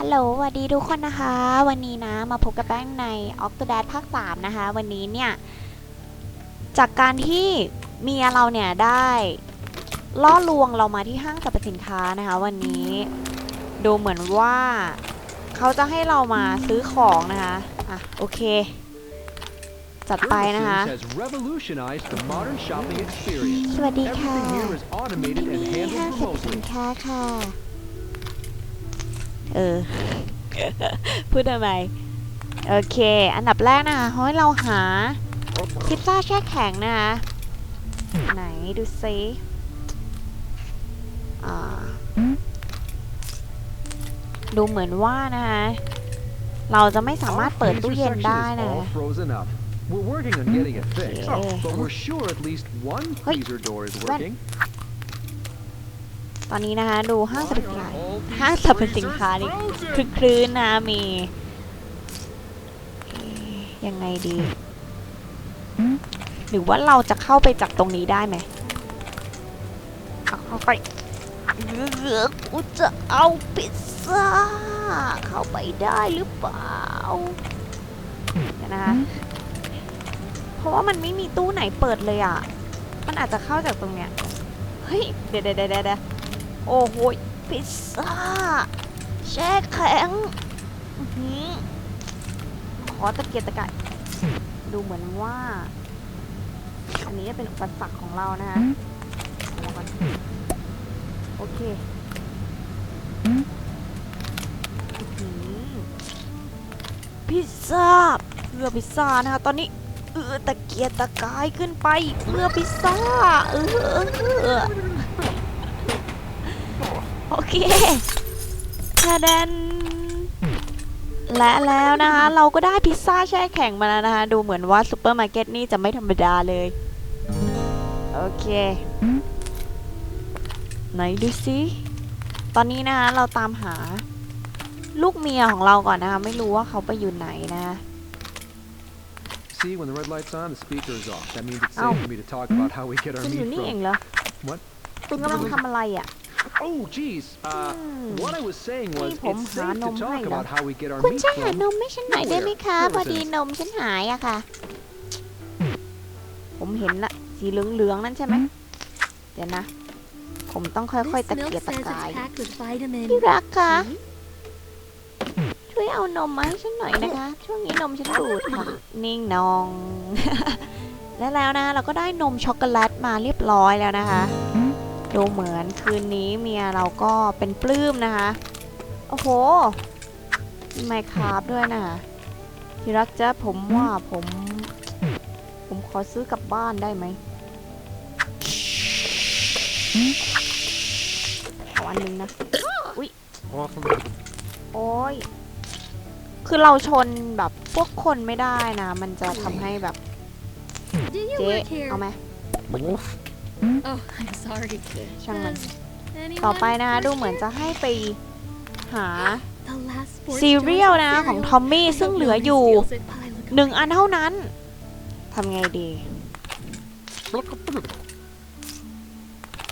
ฮัลโหลสวัสดีทุกคนนะคะ วันนี้นะมาพบกับแป้งใน o c t o d a d ภาค 3 นะคะ วันนี้เนี่ย จากการที่เมียเราเนี่ยได้ล่อลวงเรามาที่ห้างสรรพสินค้านะคะ วันนี้ดูเหมือนว่าเขาจะให้เรามาซื้อของนะคะ อะ โอเค จัดไปนะคะ Purchase has revolutionized the modern shopping experience. สวัสดีค่ะ Everything here is ที่ automated นี่ and ห้าง handled สรรพสิน remotely. ค้าค่ะ เออ พูดทำไม โอเค อันดับแรกนะคะเขาให้เราหาพิซซ่าแช่แข็งนะคะ ไหนดูซิอ่าดูเหมือนว่านะคะเราจะไม่สามารถ Our เปิด freezer ตู้เย็น section ได้ is นะ all frozen up. ตอนนี้นะคะดูห้างสรรพสินค้า all these ห้างสรรพสินค้า freezers นี่ frozen? คลึกคลื้นนะมีเอ๊ะยังไงดี หรือว่าเราจะเข้าไปจากตรงนี้ได้ไหมเอาเข้าไปเออกูจะเอาพิซซ่าเข้าไปได้หรือเปล่าเดี๋ยวนะคะเพราะว่ามันไม่มีตู้ไหนเปิดเลยอะ มันอาจจะเข้าจากตรงเนี้ย เฮ้ย เดี๋ยวเดี๋ยวเดี๋ยวเดี๋ยว โอ้โหพิซซ่าแช่แข็งอื้อหือขอตะเกียกตะกายดูเหมือนว่า อันนี้จะเป็นอุปสรรคของเรานะคะเอาก่อนโอเคอื้อหือพิซซ่าเพื่อพิซซ่านะคะตอนนี้เออตะเกียกตะกายขึ้นไปเพื่อพิซซ่าเออ เออเออโอเคทะเดนและแล้วนะคะเราก็ได้พิซซ่าแช่แข็งมาแล้วนะคะ ดูเหมือนว่าซูเปอร์มาร์เก็ตนี่จะไม่ธรรมดาเลย โอเค ไหนดูสิตอนนี้นะคะเราตามหาลูกเมียของเราก่อนนะคะไม่รู้ว่าเขาไปอยู่ไหนนะ See, when the red light's on, the speaker is off. That means it's Ow. safe for me to talk about how we get our คุณอยู่ meat นี่เอง from. เหรอ What? คุณกำลังทำอะไรอะ Oh, geez. Uh, Hmm. what I was saying was Hey, ผม it's หา safe น to มให้ talk เหรอ about how we get our คุณ meat ช่วยหา from. นมให้ฉันหน่อยได้ไหมคะ Nowhere. พอดีนมฉันหายอะค่ะ ผมเห็นละสีเหลืองๆนั่นใช่ไหมเดี๋ยวนะ ผมต้องค่อยๆ ตะ This เกีย milk กตะ says กาย it's packed with vitamin ที่รักคะ C. ช่วยเอานมมาให้ฉันหน่อยนะคะ ช่วงนี้นมฉันบูดค่ะ นิ่งนอง และแล้วนะ เราก็ได้นมช็อกโกแลตมาเรียบร้อยแล้วนะคะ ดูเหมือนคืนนี้เมียเราก็เป็นปลื้มนะคะ โอ้โหมีไมค์คราฟด้วยนะคะที่รักจ๊ะผมว่าผม ผมขอซื้อกลับบ้านได้ไหมเอาอันหนึงนะโอ้ย คือเราชนแบบพวกคนไม่ได้นะ มันจะทำให้แบบ Do you เจ๊ work here? เอาไหม Oh, I'm sorry. ช่างมัน Does anyone ต่อไปนะคะ work ดูเหมือน here? จะให้ไปหา The last sports ซีเรียล dress นะ cereal. ของทอมมี่ I ซึ่ง hope เหลือ nobody อยู่ steals it, but I look หนึ่งอันเท่านั้นทำไงดี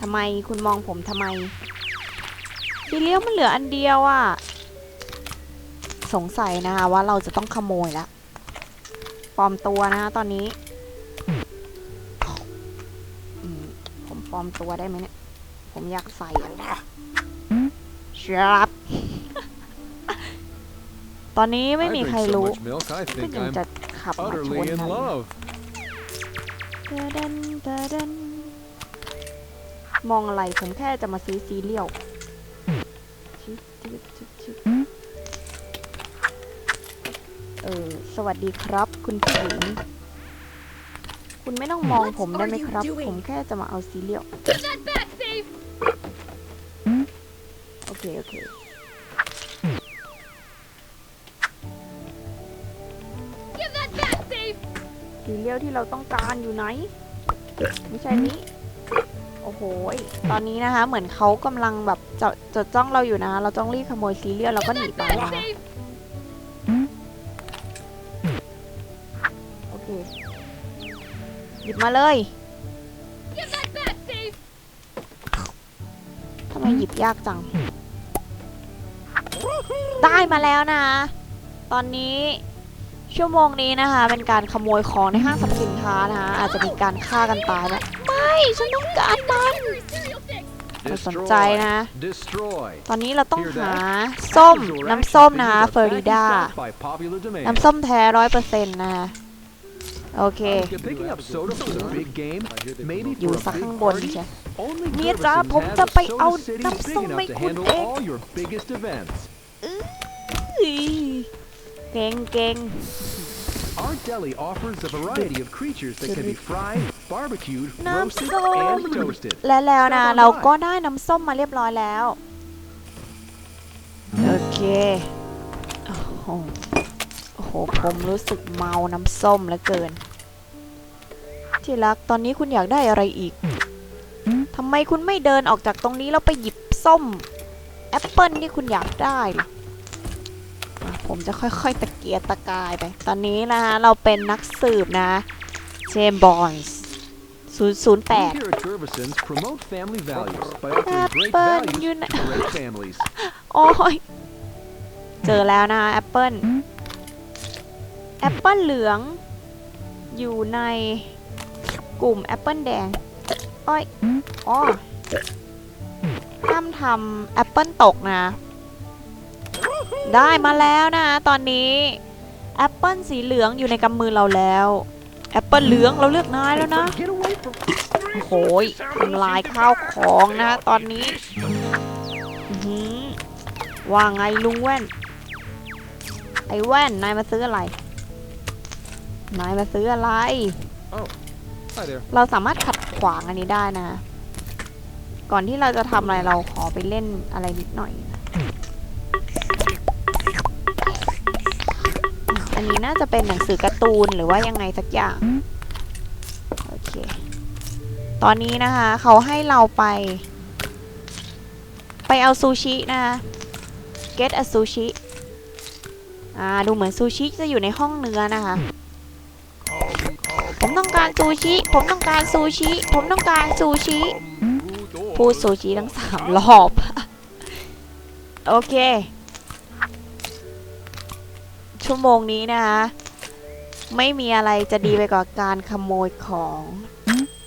ทำไมคุณมองผมทำไม ซีเรียลมันเหลืออันเดียวอะสงสัยนะคะว่าเราจะต้องขโมยละปลอมตัวนะคะตอนนี้ ปลอมตัวได้ไหมเนี่ย ผมอยากใส่อะครับ ตอนนี้ไม่ I มี drink ใคร so รู้ much milk, I ก็ think ยัง I'm จะขับมาช utterly น in มัน love. เดดันเดดันมองอะไรผมแค่จะมาซื้อซีเรียลชึบชึบชึบชึบเออ สวัสดีครับ คุณผู้หญิง คุณไม่ต้องมอง What ผมได้ไหม are you ครับ doing? ผมแค่จะมาเอาซีเรียล Give that back, thief! โอเค โอเค Give that back, thief! ซีเรียลที่เราต้องการอยู่ไหน ไม่ใช่นี้ โอ้โหยตอนนี้นะคะ เหมือนเขากำลังแบบจดจดจ้องเราอยู่นะคะเราต้องรีบขโมยซีเรียลแล้วก็หนีไป Back, นะคะ ยิบมาเลยทำไมหยิบยากจัง ได้มาแล้วนะ ตอนนี้ชั่วโมงนี้นะคะ เป็นการขโมยของในห้างสรรพสินค้านะคะอาจจะมีการฆ่ากันตายแล้วไม่ฉันต้องการมันไม่สนใจนะ ตอนนี้เราต้องหาส้มน้ำส้มนะคะเฟอริดา น้ำส้มแท้ร้อยเปอร์เซ็นต์นะคะ โอเค Picking up soda for the big game, maybe อยู่ for a สัก big ข้างบน party. ใช่ Only เมียจ๋า Gervisons ผม has จะ a ไปเอา soda city น้ำ big ส้ม enough ให้ to คุณ handle เอง all your biggest events. เก่งเก่ง Our deli offers a variety of creatures that can be fried, barbecued, น้ำ roasted, ส้ม and toasted. และแล้วนะ Step on เรา by ก็ได้น้ำส้มมาเรียบร้อยแล้ว โอเคโอ้โหโอ้โห ผมรู้สึกเมาน้ำส้มเหลือเกิน ที่รัก ตอนนี้คุณอยากได้อะไรอีกทำไมคุณไม่เดินออกจากตรงนี้แล้วไปหยิบส้มแอปเปิลที่คุณอยากได้ล่ะอะผมจะค่อยๆ ตะเกียกตะกายไป ตอนนี้นะฮะเราเป็นนักสืบนะเจมบอนส์008 We here at Gervisons promote family values by offering great Apple, values you to know- red families. โอ้ยเจอแล้วนะแอปเปิลแอปเปิลเหลืองอยู่ใน กลุ่มแอปเปิลแดงอ้อยอ๋อห้ามทำแอปเปิลตกนะ ได้มาแล้วนะ ตอนนี้แอปเปิลสีเหลืองอยู่ในกำมือเราแล้วแอปเปิลเหลืองเราเลือกนายแล้วนะ Get away from โอ้โหยทำลายข้าวของนะตอนนี้อื้อหือว่าไงลุงแว่น ไอ้แว่นนายมาซื้ออะไร นายมาซื้ออะไร Hi there. เราสามารถขัดขวางอันนี้ได้นะ ก่อนที่เราจะทำอะไรเราขอไปเล่นอะไรนิดหน่อย อันนี้น่าจะเป็นหนังสือการ์ตูนหรือว่ายังไงสักอย่าง โอเค ตอนนี้นะคะ เขาให้เราไป ไปเอาซูชินะคะ get a sushi อ่า ดูเหมือนซูชิจะอยู่ในห้องเนื้อนะคะ ผมต้องการซูชิ ผมต้องการซูชิ ผมต้องการซูชิ พูดซูชิทั้งสามรอบ โอเค ชั่วโมงนี้นะคะ ไม่มีอะไรจะดีไปกว่าการขโมยของ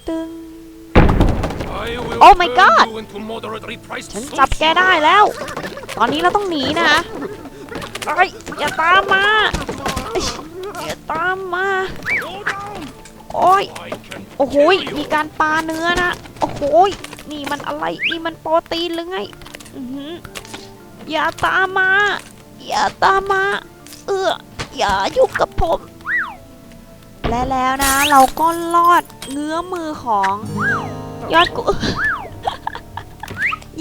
ตึงโอ้ my god ฉันจับแกได้แล้ว ตอนนี้เราต้องหนีนะเอ้ยอย่าตามมาอย่าตามมา โอ้ย โอ้โหยมีการปาเนื้อนะ โอ้โหยนี่มันอะไร นี่มันโปรตีนหรือไงอื้อหืออย่าตามมา อย่าตามมา เอออย่ายุ่งกับผม และแล้วนะ เราก็ลอดเงื้อมือของ ยอดกุ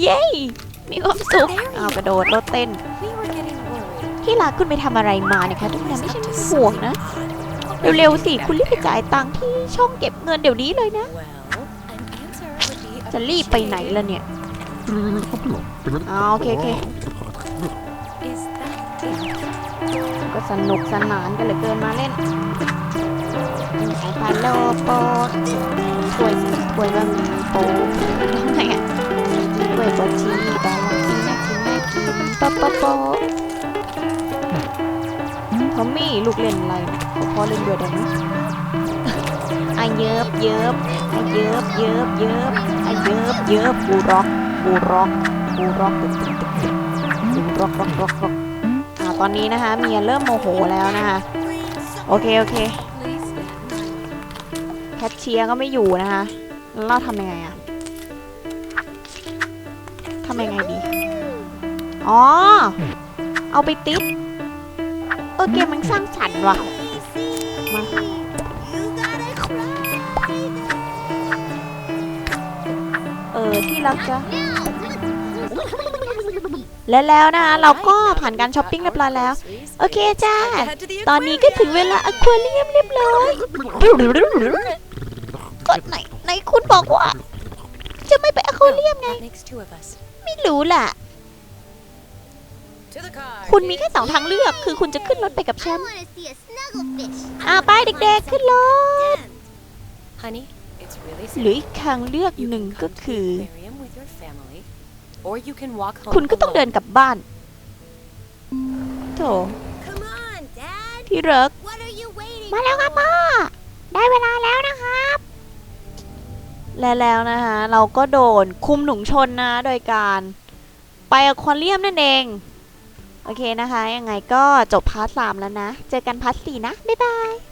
เย้ มีความสุขเอาวกระโดดรถเต้น We were getting worried. ที่รักคุณไปทำอะไรมาเนี่ยคะทุกคนไม่ใช่ห่วงนะ เร็วๆสิคุณรีบไปจ่ายตังค์ที่ช่องเก็บเงินเดี๋ยวนี้เลยนะ Well, an answer would be จะรีบไปไหนล่ะเนี่ยอ๋อโอเคโอเค Is that ก็สนุกสนานกันเหลือเกินมาเล่นไอพาโลโปถ้วยถ้วยบะหมี่โปทำไงอะถ้วยบะชีบาลาชีน่ากินน่ากินปะปะโป เขามีลูกเล่นอะไรเขาพอเล่นด้วยได้ไหมอะเยิบเยิบอะเยิบเยิบเยิบอะเยิบเยิบบูร็อกบูร็อกบูร็อกตึกตึกตึกตึกบูร็อกร็อกร็อกร็อกอ่าตอนนี้นะคะเมียเริ่มโมโหแล้วนะคะโอเคโอเคแคชเชียร์ก็ไม่อยู่นะคะแล้วเราทำยังไงอะทำยังไงดี อ๋อ เอาไปติด ออเกมมันสร้างสรรค์ว่ะมาเออที่รักจะและแล้วนะคะเราก็ผ่านการช้อปปิ้งเรียบร้อยแล้ว โอเคจ้า ตอนนี้ก็ถึงเวลาอควาเรียมเรียบร้อยก็ไหนไหนคุณบอกว่า จะไม่ไปอควาเรียมไง ไม่รู้ล่ะ คุณมีแค่สองทางเลือก คือคุณจะขึ้นรถไปกับฉัน wanna see a snugglefish. อ่าไปเด็กๆขึ้นรถ Honey, it's really หรือ simple. อีกทางเลือกหนึ่งก็คือ aquarium with your family, or you can walk home คุณก็ต้องเดิน alone. กลับบ้านโถ Come on, Dad. ที่รัก What are you waiting มาแล้วครับพ่อได้เวลาแล้วนะครับ และแล้วนะคะเราก็โดนคุมถุงชนนะโดยการ ไปอควาเรียมนั่นเอง โอเคนะคะ ยังไงก็จบพาร์ทสามแล้วนะ เจอกันพาร์ทสี่นะ บ๊ายบาย